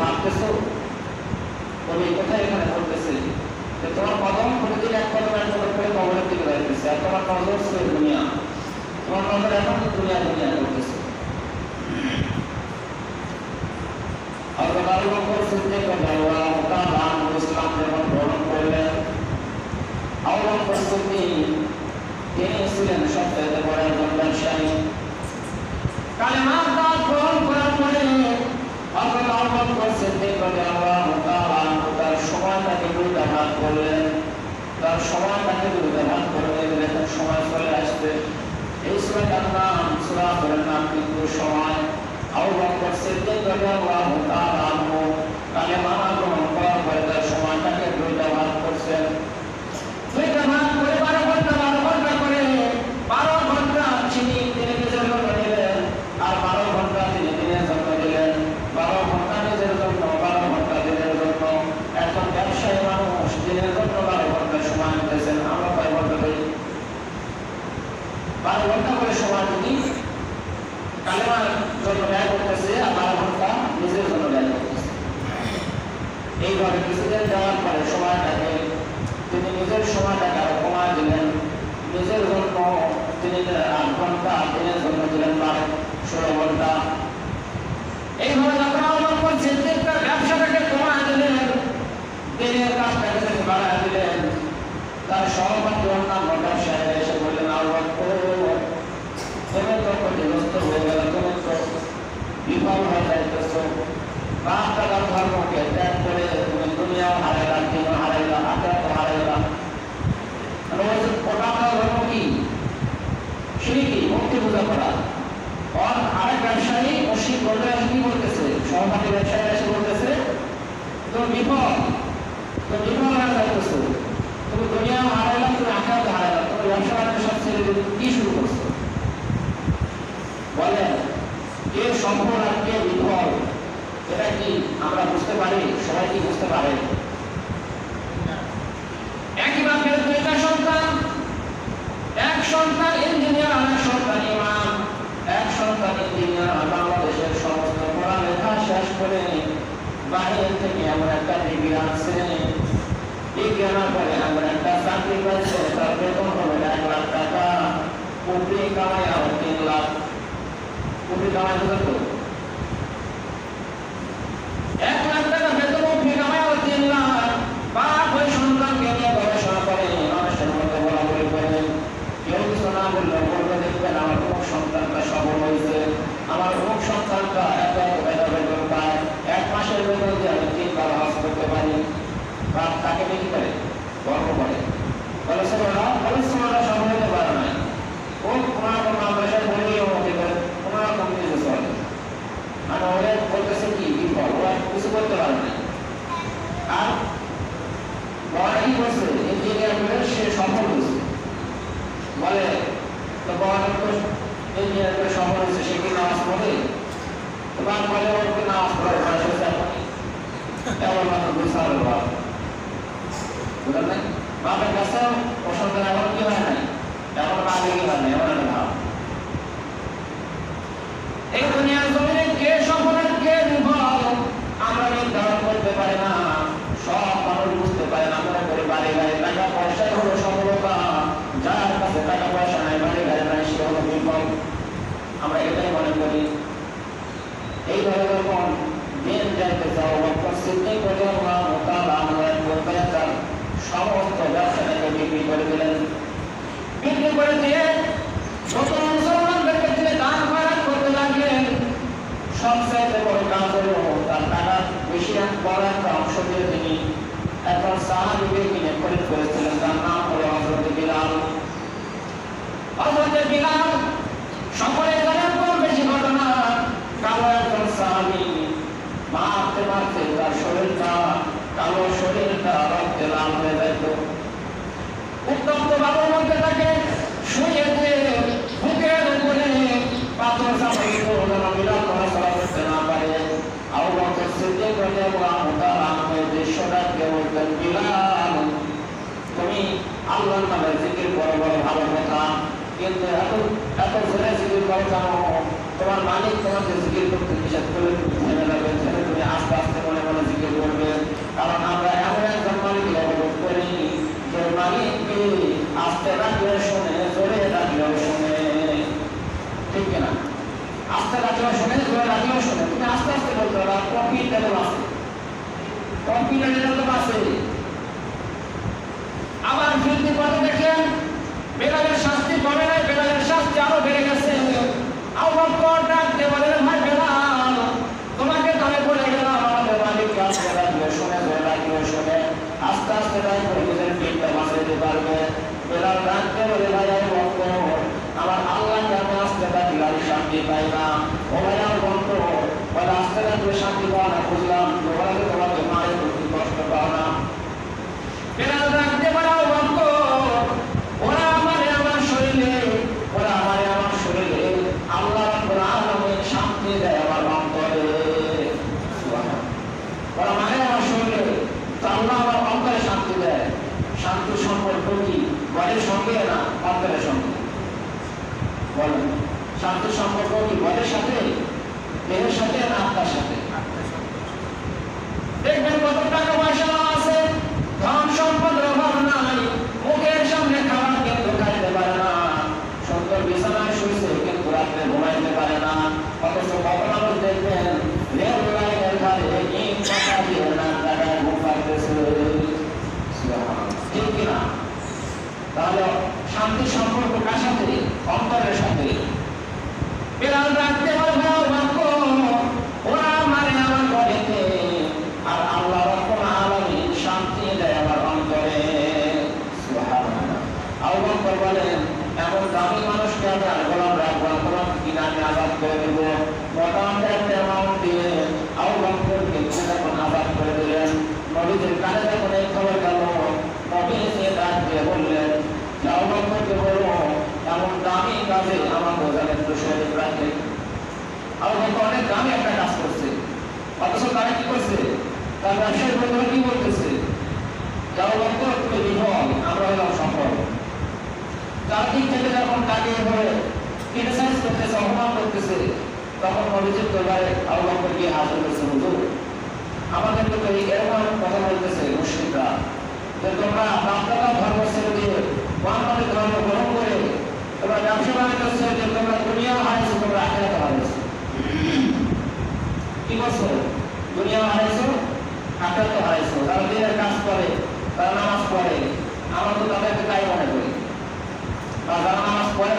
ভাবতেছো? তবে এই কথা এখানে বলতেছে। যে তোমার কদম প্রতিদিন এক কদম এক কদম করে কবরের দিকে দাঁড়িয়েছে আর তোমার নজর সে দুনিয়া। তোমার নজর এখন দুনিয়া দুনিয়া করতেছে। হযরত আবু বকর সিদ্দিক রাদিয়াল্লাহু তাআলা আনহু ইসলাম যখন গ্রহণ করলেন আবু বকর তিনি ছিলেন সবচেয়ে বড় একজন ব্যবসায়ী। কালেমার দাওয়াত গ্রহণ করার পরে হযরত আবু বকর সিদ্দিক রাদিয়াল্লাহু তার সময়টাকে দুইটা করলেন তার সময়টাকে দুইটা ভাগ করে দিলেন সময় চলে আসবে। এই সময়টার নাম সূরা নাম কিন্তু সময় আবু বকর সিদ্দিক রাদিয়াল্লাহু তাআলা আনহু কালেমা গ্রহণ করার পরে তার সময়টাকে দুইটা ভাগ করছেন দুইটা ভাগ করে বারো ঘণ্টা বারো ঘণ্টা করে বারো ঘণ্টা তিনি তিনি নিজের জন্য নিলেন আর বারো ঘণ্টা তিনি দিনের জন্য দিলেন বারো ঘণ্টা নিজের জন্য বারো ঘণ্টা দিনের জন্য একজন ব্যবসায়ী মানুষ দিনের জন্য বারো ঘণ্টা সময় নিতেছেন আমরা কয় ঘণ্টা করি বারো ঘণ্টা করে সময় তিনি কালেমার জন্য ব্যয় করতেছে আর বারো ঘণ্টা নিজের জন্য ব্যয় করতেছে এইভাবে কিছুদিন যাওয়ার পরে সময়টাকে তিনি নিজের সময়টাকে আরও কমায় দিলেন নিজের জন্য তিনি আট ঘণ্টা দিনের জন্য দিলেন বারো ষোলো ঘণ্টা এইভাবে যখন আমার করছেন তার ব্যবসাটাকে কমায় দিলেন দিনের কাজটাকে তিনি বাড়ায় দিলেন তার সহপাঠী অন্যান্য ব্যবসায়ীরা এসে বললেন তুমি তো তুমি তো বিফল তুমি হারাইলা হারাইলা আখেরাতও হারাইলা বলছে প্রধান ধর্ম কি সিঁড়ি মুক্তি পূজা করা আর আরেক ব্যবসায়ী মুশিক বলতে কি বলতেছে এসে বলতেছে তুমি বিফল তুমি বিফল হয়ে যাইতেছো। তুমি দুনিয়াও তুমি আখেরাতও হারাইলা তুমি ব্যবসা বাণিজ্য সব ছেড়ে কি শুরু করছ? বলেন, কে সফল আর কে বিফল? এটা কি আমরা বুঝতে পারি? সবাই কি বুঝতে পারে? একই বাপের দুইটা সন্তান, এক সন্তান ইঞ্জিনিয়ার আর এক সন্তান এক সন্তান ইঞ্জিনিয়ার বাংলাদেশের শেষ করে বাইরে থেকে এমন একটা ডিগ্রি আনছে বিজ্ঞানের পরে এমন একটা চাকরি পাইছে তার বেতন হবে এক লাখ টাকা উপরি কামাই আরও তিন লাখ উপরি কামাই হতো এক লাখ টাকা বেতন উপরি কামাই আরও তিন লাখ বাপ ওই সন্তানকে নিয়ে গবেষণা করে মানুষের মধ্যে বলা করে কেউ কিছু না বললে বলবে দেখবেন আমার অমুক সন্তানটা সফল হয়েছে আমার অমুক সন্তানটা এত বেতন পায়। এক মাসের বেতন দিয়ে আমি তিন বার হজ করতে পারি। তাকে কি করে গর্ব করে তাহলে ছেলেরা বলে ছেলেরা সফল হতে পারে না ও তোমার কোনো মাদ্রাসায় বলেই আমাকে করে তোমার কম কিছু চলে মানে ওরা বলতেছে কি বিফল ওরা কিছু করতে পারে না আর বাবা কি করছে ইঞ্জিনিয়ার করে সে সফল হয়েছে বলে তো বাবা তো ইঞ্জিনিয়ার করে সফল হয়েছে সে কি নামাজ পড়ে তো বাবা বলে ওর কি নামাজ পড়ে বয়স হয়েছে এখন এমন মাত্র বিশাল বাবা বুঝলেন না বাপের কাছে ওর সন্তান এখন কি হয় নাই এখন আগে কি হয় না এমন একটা ভাব এই দুনিয়ার জমিনে কে সফল আর কে বিফল আমরা নির্ধারণ করতে পারি না সব মানুষ বুঝতে পারে না মনে করে বাড়ি গাড়ি টাকা পয়সাই হলো সফলতা যার কাছে টাকা পয়সা নাই বাড়ি গাড়ি নাই সে হলো বিফল আমরা এটাই মনে করি এইভাবে যখন দিন যাইতে চাও তখন সিদ্ধি করে মোতালা আমরা বলতে তার সমস্ত ব্যবসাটাকে বিক্রি করে দিলেন বিক্রি করে দিয়ে নতুন মুসলমানদেরকে তিনি দান খয়রাত করতে লাগলেন সবচাইতে বড় কাজ হলো তার টাকা বেশি এক বড় একটা অংশ তিনি একজন সাহাবিকে খরিদ করেছিলেন, তার নাম হলো হজরত বিলাল। হজরত বিলাল সকলে জানেন কোন বেশি ঘটনা কালো একজন সাহাবি মারতে মারতে তার শরীরটা কালো শরীরটা রক্তে লাল হয়ে যেত উত্তপ্ত বাবুর মধ্যে তাকে শুয়ে দিয়ে বুকের উপরে পাথর চাপাইত যেন বিলাল নড়াচড়া করতে না পারে আবু বকর সিদ্দিক রাদিয়াল্লাহু তাআলা আনহু দৃশ্যটাকে বলতেন বিলাল তুমি আল্লাহর নামে জিকির করো বড় ভালো কথা। কিন্তু এত এত জোরে জিকির করো জানো তোমার মালিক তোমাকে জিকির করতে নিষেধ করে যাবে ছেলে তুমি আস্তে আস্তে মনে মনে দিকে করবে। কারণ আমরা এমন একজন মালিক করি যে মালিককে আস্তে ঠিক কিনা? আস্তে তুমি আস্তে আস্তে বলতে পারো তো আছে আবার ফিরতি পথে দেখেন বেলালের শাস্তি কমে নাই বেলালের শাস্তি আরও বেড়ে গেছে আবার ডাকতে বলেন ভাই বেলাল তোমাকে তলে পড়ে গেলাম আমাদের মালিক আস্তে রাখবে শুনে ধরে রাখবে শুনে আস্তে আস্তে রাখবে নিজের পিঠটা বাঁচাইতে পারবে বেলাল ডাকতে বলে ভাই আমি বন্ধ আমার আল্লাহকে আমি আস্তে রাখি আমি শান্তি পাই না ও ভাই আমার বন্ধ বলে আস্তে রাখলে শান্তি পাও না বুঝলাম তোমাকে তোমাকে মায়ের প্রতি কষ্ট পাও না বেলাল ডাকতে পারাও বন্ধ ওরা আমারে আমার শরীরে ওরা আমারে আমার শরীরে আল্লাহ রাব্বুল আলামিন শান্তি দেয় আমার অন্তরে সুবহানাল্লাহ। ওরা মানে আমার শরীরে তো আল্লাহ আমার অন্তরে শান্তি দেয় শান্তি সম্পর্ক কি বলের সঙ্গে না অন্তরের সঙ্গে? বলেন। শান্তি সম্পর্ক কি বলের সাথে দেহের সাথে না আত্মার সাথে। দেখবেন কত টাকা পয়সা আছে ধন সম্পদের অভাব নাই মুখের সামনে খাবার কিন্তু খাইতে পারে না সুন্দর বিছানায় শুয়েছে কিন্তু রাত্রে ঘুমাইতে পারে না অথচ কত মানুষ দেখবেন রেল লাইনের ধারে ইট পাতা দিয়ে না টাকায় ঘুম পাইতেছে ঠিক কিনা তাহলে শান্তি সম্পর্ক কার সাথে? অন্তরের সাথে। বেলাল রাখতে পারবে বাক্য ওরা মানে আমার ঘরেতে আর আল্লাহ রব্বুল আলামিন শান্তি দেয় আমার অন্তরে সুবহানাল্লাহ আবু বকর বলেন এমন দামি মানুষকে আমি আর গোলাম রাখব না, গোলাম কিনা আমি আজাদ করে দেব মোটামুটি একটা অ্যামাউন্ট দিয়ে আবু বকরকে যখন আজাদ করে দিলেন নবীদের কানে যখন এই খবর গেল নবী এসে ডাক দিয়ে বললেন যে আবু বকরকে বলো এমন কাজে আমার রাখে আবু বকর অনেক একটা কাজ করছে। অথচ তারা কি করছে? তার বন্ধুরা কি বলতেছে? বন্ধু তুমি বিফল আমরা হলাম সফল। চারদিক থেকে যখন ধরে ক্রিটিসাইজ করতেছে তখন গিয়ে হাজির হুজুর আমাদের তো এরকম কথা বলতেছে মুশরিকরা। যে তোমরা বাপদাদা ধর্ম ছেড়ে দিয়ে মোহাম্মদের ধর্ম গ্রহণ করে তোমরা ব্যবসা বাণিজ্য ছেড়ে দিয়ে তোমরা দুনিয়া হারিয়েছো তোমরা আখেরাতে হারিয়েছো কি করছ হারাইছো? আমরা তো যারা নামাজ পড়ে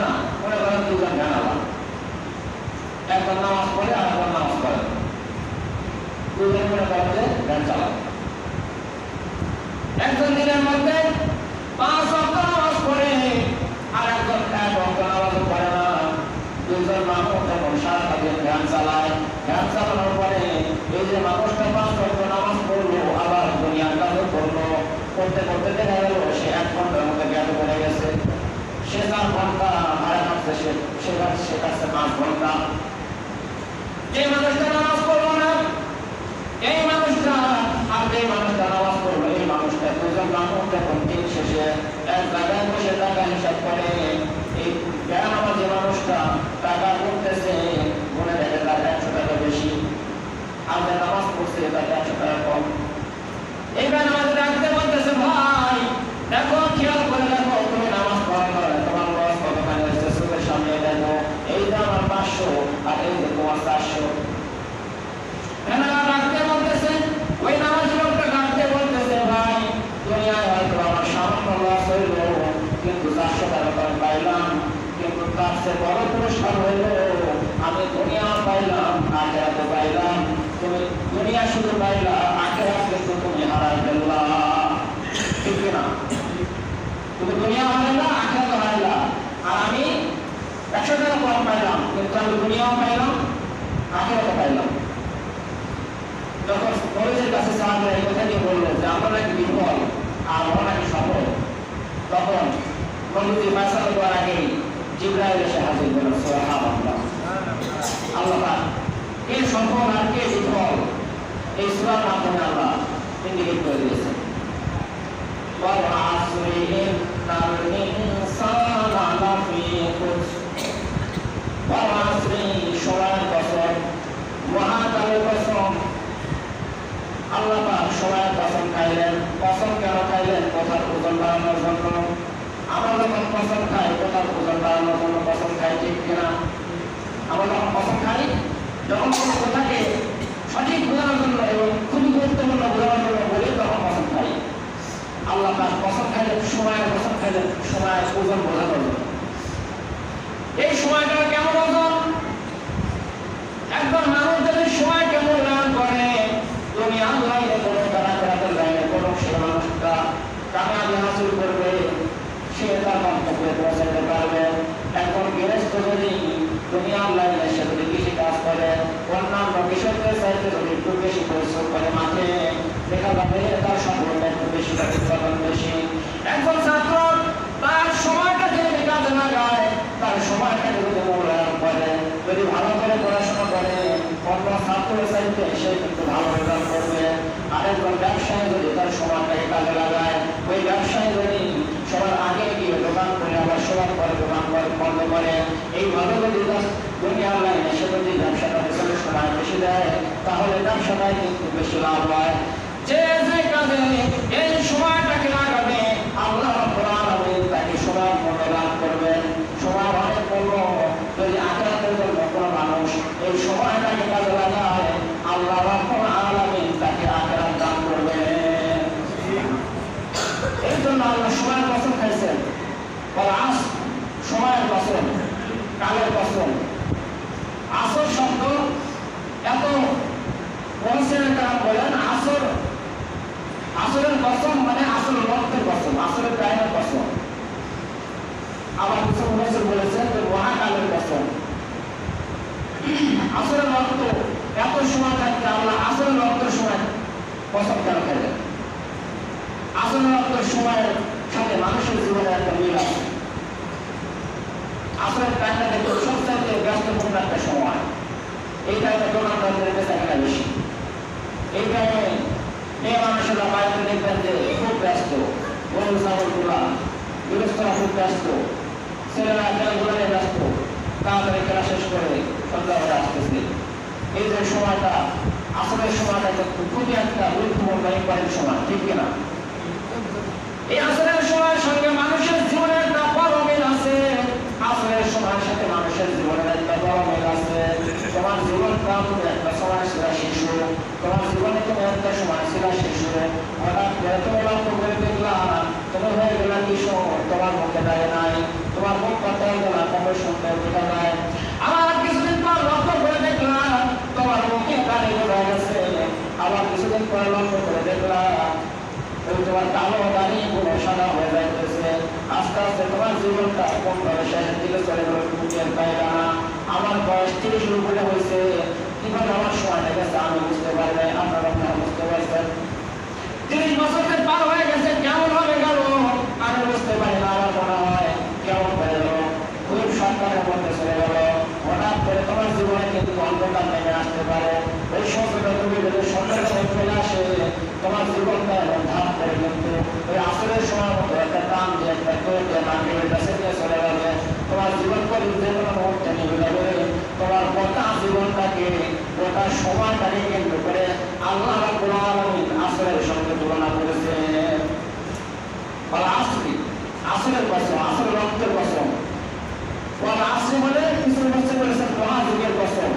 দুজন জানালা। একজন নামাজ পড়ে একজন দিনের মধ্যে পাঁচ অক্ট নামাজ পড়ে আর একজন এক অক্ট নামাজ পড়ে না দুজন মানুষ যখন সারাটা দিন ধ্যান চালায় ধ্যান চালানোর পরে এই যে মানুষটা পাঁচ অক্ট নামাজ পড়ল আবার দুনিয়ার কাজও করল করতে করতে দেখা গেল সে এক ঘণ্টার মধ্যে জ্ঞান করে গেছে সে চার ঘণ্টা ভাড়া কাটছে সে সে কাটছে সে কাটছে পাঁচ ঘণ্টা যে মানুষটা নামাজ পড়ল না, এই মানুষটা আর যে মানুষটা নামাজ পড়ল, এই মানুষটা দুজন মানুষ যখন দিন শেষে এক জায়গায় বসে টাকা হিসাব করে, এই বেনামাজি মানুষটা টাকা করতেছে মনে দেখে তার একশো টাকা বেশি আর যে নামাজ পড়ছে তার একশো টাকা কম এই বেনামাজি ডাকতে বলতেছে ভাই দেখো খেয়াল করে দেখো তুমি নামাজ পড়ো না তোমার লস কতখানি হয়েছে চোখের সামনে দেখো এই যে আমার পাঁচশো আর এই যে তোমার চারশো এনারা ডাকতে বলতেছে ওই নামাজ লোকটা ডাকতে বলতেছে ভাই দুনিয়ায় হয়তো আমার সামান্য লস হইল কিন্তু চারশো টাকা তো আমি পাইলাম। কিন্তু তার চেয়ে বড় পুরস্কার হইল আমি দুনিয়া পাইলাম আখেরাতে পাইলাম। তুমি দুনিয়া শুধু পাইলা আখেরাত কিন্তু তুমি হারাই ফেললা। ঠিক না তুমি দুনিয়া হারাইলা আখেরাত হারাইলা। আর আমি একশো টাকা কম পাইলাম, কিন্তু আমি দুনিয়াও পাইলাম আখেরাতে পাইলাম। যখন কলেজের কাছে সাহায্য এই কথা নিয়ে বলল যে, আমরা নাকি বিফল আর আমরা নাকি সফল। তখন বন্ধুকে বাঁচানো করার আগে জিব্রাইল এসে হাজির করল আল্লাহ কে সম্পদ আর কে বিফল এই সুরার মাধ্যমে আল্লাহ ইন্ডিকেট করে দিয়েছেন আল্লাহ সবাই কসম খাইলেন, কসম কেন খাইলেন? কথার ওজন বাড়ানোর জন্য। পছন্দ খাই কোথাও ওজন বাড়ানোর জন্য পছন্দ খাই ঠিক কিনা? আমরা যখন পছন্দ খাই যখন কোনো কথাকে সঠিক বোঝানোর জন্য এবং খুবই গুরুত্বপূর্ণ বোঝানোর জন্য বলি তখন পছন্দ খাই আল্লাহ তার পছন্দ খাইলে সময় পছন্দ খাইলে সময় ওজন বোঝানোর জন্য। এই সময়টা কেমন ওজন? একজন মানুষ যদি সময়কে মূল্যায়ন করে দুনিয়া লাইনে কোনো তারা বেড়াতে লাইনে কোনো সে মানুষটা কামাবি হাসিল করবে সে তার সম্পর্কে করে ভালো করে পড়াশোনা করে অন্য ছাত্রের কিন্তু ভালো রেজাল্ট করবে আরেকজন ব্যবসায়ী যদি তার সময়টাকে কাজে লাগায়, ওই ব্যবসায়ী যদি সবার আগে গিয়ে করে সবার পরে দোকান করে বন্ধ করে যদি দুনিয়ার লাইনে সে যদি ব্যবসাটা পেছনে সময় বেশি দেয়, তাহলে ব্যবসাটাই কিন্তু বেশি লাভ হয়। যে যে কাজে এই সময়টাকে লাগাবে আল্লাহ রাব্বুল আলামিন তাকে সময় মূল্য লাভ করবেন সময় অনেক মূল্য যদি আখেরাতের জন্য কোনো মানুষ এই সময়টাকে কাজে লাগায় আল্লাহ রাব্বুল আলামিন তাকে আখেরাত দান করবেন এই জন্য আল্লাহ সময়ের কসম খাইছেন বল আস সময়ের কসম কালের কসম। আসর শব্দ এত মহসিনের কারণ বলেন আসর। আসরের কসম মানে আসল রক্তের কসম, আসরের টাইমের কসম। আবার কিছু মহসিন বলেছেন যে মহাকালের কসম। আসরের রক্ত এত সময় থাকতে আল্লাহ আসরের রক্তের সময় কসম কেন খেলেন আসরের রক্তের সময়ের সাথে মানুষের জীবনে একটা মিল। আসরের টাইমটা দেখতে সবচাইতে ব্যস্তপূর্ণ একটা সময়। এই টাইমে দোকানদারদের কেনা বেশি। এই টাইমে মেয়ে মানুষেরা বাইরে দেখবেন যে খুব ব্যস্ত, গরু, ছাগলগুলা গৃহস্থরা খুব ব্যস্ত, ছেলেরা খেলাধুলা নিয়ে ব্যস্ত। তাড়াতাড়ি খেলা শেষ করে সন্ধ্যা হয়ে আসতেছে। এই যে সময়টা আসরের সময়টা কিন্তু খুবই একটা গুরুত্বপূর্ণ ইম্পর্টেন্ট সময়, ঠিক কিনা? এই আসরের সময়ের সঙ্গে মানুষের জীবনের একটা বড় মিল আছে আসরের সময়ের সাথে মানুষের জীবনের একটা বড় মিল আছে তোমার জীবনটা তুমি একটা সময় ছিল শিশু তোমার জীবনে তুমি একটা সময় ছিল শিশু হঠাৎ করে তুমি লক্ষ্য করে দেখলা তুমি হয়ে গেলা কিশোর তোমার মুখে দাঁড়িয়ে নাই তোমার মুখ কথা গেলা তোমার সুন্দর দেখা যায় আবার কিছুদিন পর লক্ষ্য করে দেখলাম তোমার মুখে দাঁড়িয়ে বোঝা গেছে আবার কিছুদিন পর লক্ষ্য করে দেখলাম ওই তোমার কালো দাড়ি গুলো সাদা হয়ে যাইতেছে আস্তে আস্তে তোমার জীবনটা কোন শেষের দিকে চলে গেল তুমি টের পাইলা না আমার বয়স তিরিশ উপরে হয়েছে, কীভাবে আমার সময়টা গেছে আমি বুঝতে পারি নাই, আপনারা আপনারা বুঝতে পারছেন। তিরিশ বছরের পার হয়ে গেছে, কেমন হবে গেল? আমি বুঝতে পারি না, আমার মনে হয় কেমন হয়ে গেল। খুব সন্তানের মধ্যে চলে গেল। হঠাৎ করে তোমার জীবনে কিন্তু অন্ধকার নেমে আসতে পারে। ওই সংকটে তুমি যদি সন্তানের সাথে চলে আসে, তোমার জীবনটা এখন ধাপ করে কিন্তু ওই আসরের সময় মতো একটা টান দিয়ে, একটা কেউ দিয়ে মাটির কাছে নিয়ে চলে যাবে তোমার জীবন যে যাবে তোমার গোটা জীবনটাকে, গোটা সময়টাকে কেন্দ্র করে আল্লাহ রাব্বুল আলামিন আসরের সঙ্গে তুলনা করেছে। বলা আসরি, আসরের কসম রক্তের আসরি বলেছেন মহাযুগের কসম।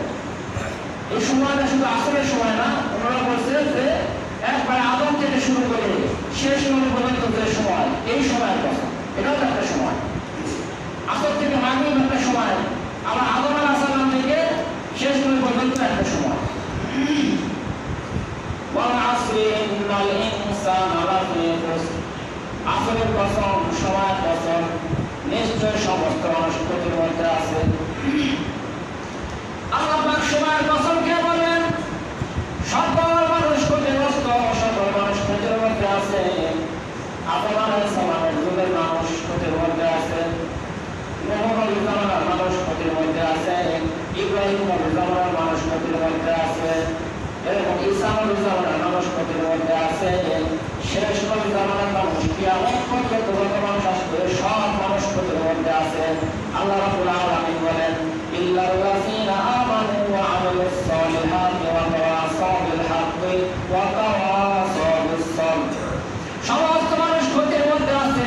এই সময়টা শুধু আসরের সময় না, ওনারা যে থেকে শুরু করে শেষ নবী পর্যন্ত সময়, এই সময়ের কথা, এটাও একটা সময়। আসর থেকে মাগরিব একটা সময়, আবার আদম আল আসালাম থেকে শেষ নবী পর্যন্ত একটা সময়। আসরের কসম সময় কসম নবীর জামানার মানুষ ক্ষতির মধ্যে আছে এরকম নবীর জামানার মানুষ নবীর জামানার মানুষ আসবে সব মানুষ মধ্যে আছে আল্লাহ আলামিন বলেন ইল্লাল্লাযীনা আমানু ওয়া আমিলুস সালিহাতি ওয়া তাওয়াসাউ বিল হাক্কি ওয়া তাওয়াসাউ বিস সাবর সমস্ত মানুষ ক্ষতির মধ্যে আছে